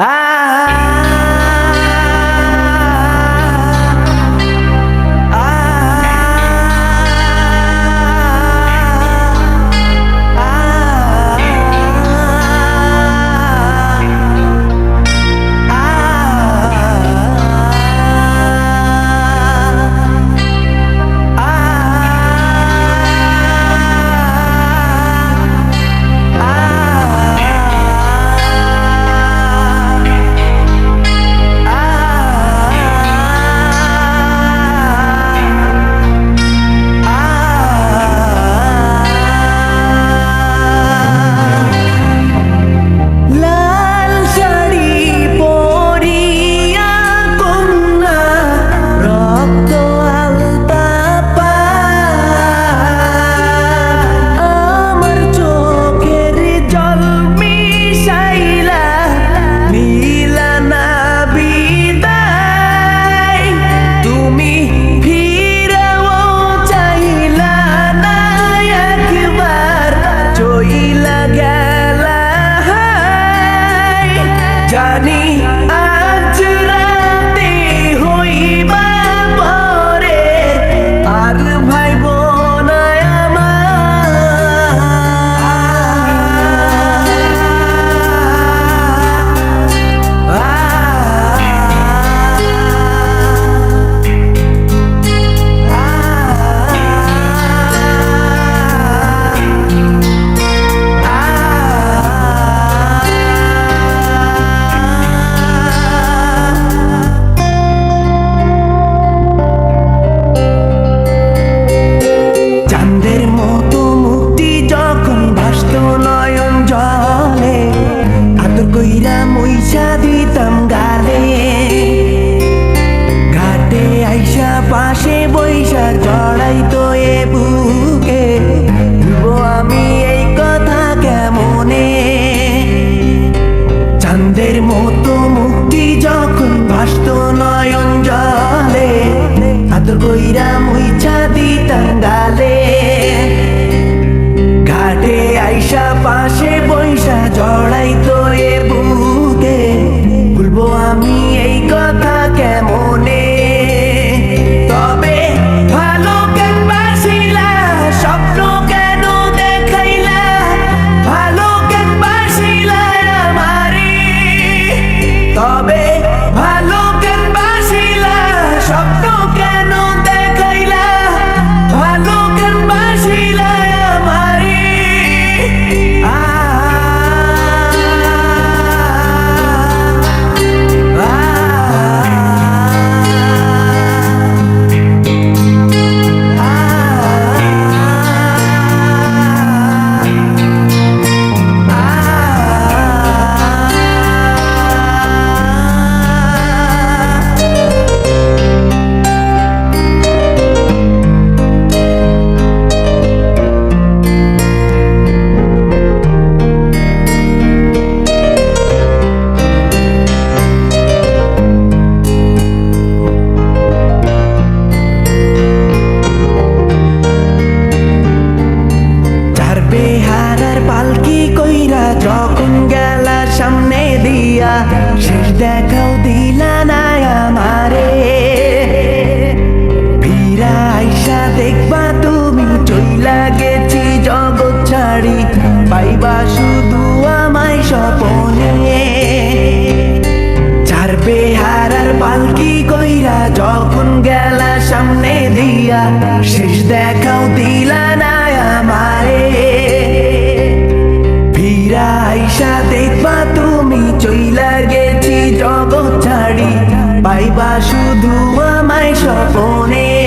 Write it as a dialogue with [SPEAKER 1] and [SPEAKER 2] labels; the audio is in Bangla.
[SPEAKER 1] Ah! কইরা যখন গেলা সামনে দিয়া সেই দেখাও দিলা না আমারে। ফিরা আইসা দেখবা তুমি, চইলা গেছি জগৎ ছাড়ি, পাইবা শুধু আমায় সপনে চারবে হারার পালকি কইরা যখন গেলা সামনে দিয়া, শেষ দেখা পাইবা শুধু আমায় স্বপনে।